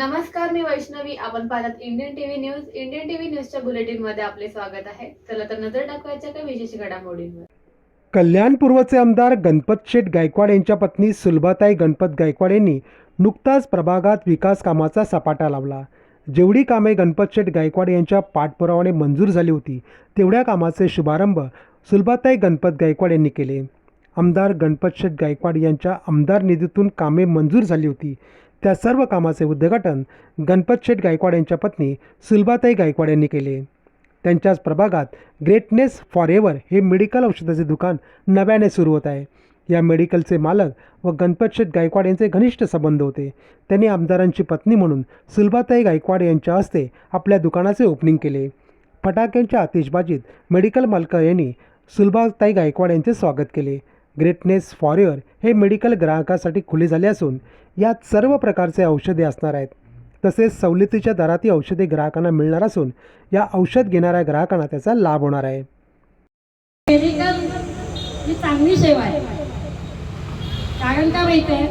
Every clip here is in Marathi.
नमस्कार मी वैष्णवी. आपण पाहतात Indian TV news Indian TV न्यूजच्या बुलेटिनमध्ये आपले स्वागत आहे. चला तर नजर टाकवायच्या काही विशेष घडामोडींवर. कल्याणपूर्वचे आमदार गणपत शेठ गायकवाड यांच्या पत्नी सुलभाताई गणपत गायकवाड यांनी नुकताच प्रभागात विकास कामाचा सपाटा लावला. जेवढी कामे गणपत शेठ गायकवाड यांच्या पाठपुरावाने मंजूर झाली होती तेवढ्या कामाचे शुभारंभ सुलभाताई गणपत गायकवाड यांनी केले. आमदार गणपत शेठ गायकवाड यांच्या आमदार निधीतून कामे मंजूर झाली होती. त्या सर्व कामाचे उद्घाटन गणपत शेठ गायकवाड यांच्या पत्नी सुलभाताई गायकवाड यांनी केले. त्यांच्याच प्रभागात ग्रेटनेस फॉर एव्हर हे मेडिकल औषधाचे दुकान नव्याने सुरू होत आहे. या मेडिकलचे मालक व गणपत शेठ गायकवाड यांचे घनिष्ठ संबंध होते. त्यांनी आमदारांची पत्नी म्हणून सुलभाताई गायकवाड यांच्या हस्ते आपल्या दुकानाचे ओपनिंग केले. फटाक्यांच्या आतिषबाजीत मेडिकल मालक यांनी सुलभाताई गायकवाड यांचे स्वागत केले. ग्रेटनेस फॉर हे मेडिकल ग्राहकासाठी खुले झाले असून यात सर्व प्रकारचे औषधे असणार आहेत. तसेच सवलतीच्या दरात ही औषधे ग्राहकांना मिळणार असून या औषध घेणाऱ्या ग्राहकांना त्याचा लाभ होणार आहे. मेडिकल ही चांगली सेवा आहे. कारण का माहिती आहे?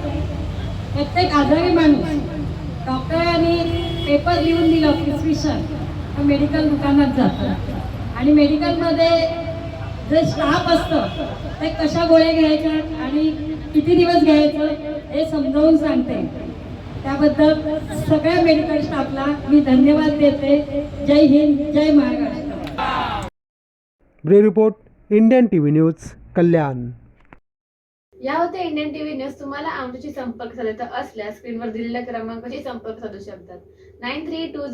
प्रत्येक आजारी माणूस डॉक्टरांनी पेपर लिहून दिलं प्रिस्क्रिप्शन मेडिकल दुकानात जातं. आणि मेडिकलमध्ये जे स्टाफ असतं. ते कशा गोळ्या घ्यायच्या आणि किती दिवस घ्यायचं हे समजावून सांगते. त्याबद्दल सगळ्या मेडिकल स्टाफला मी धन्यवाद देते. जय हिंद जय Maharashtra. Bureau report Indian T V news Kalyan. या होत्या इंडियन टीव्ही न्यूज. तुम्हाला आमच्याशी संपर्क साधायचा असल्यास स्क्रीनवर दिलेल्या क्रमांकाशी संपर्क साधू शकतात. Nine three to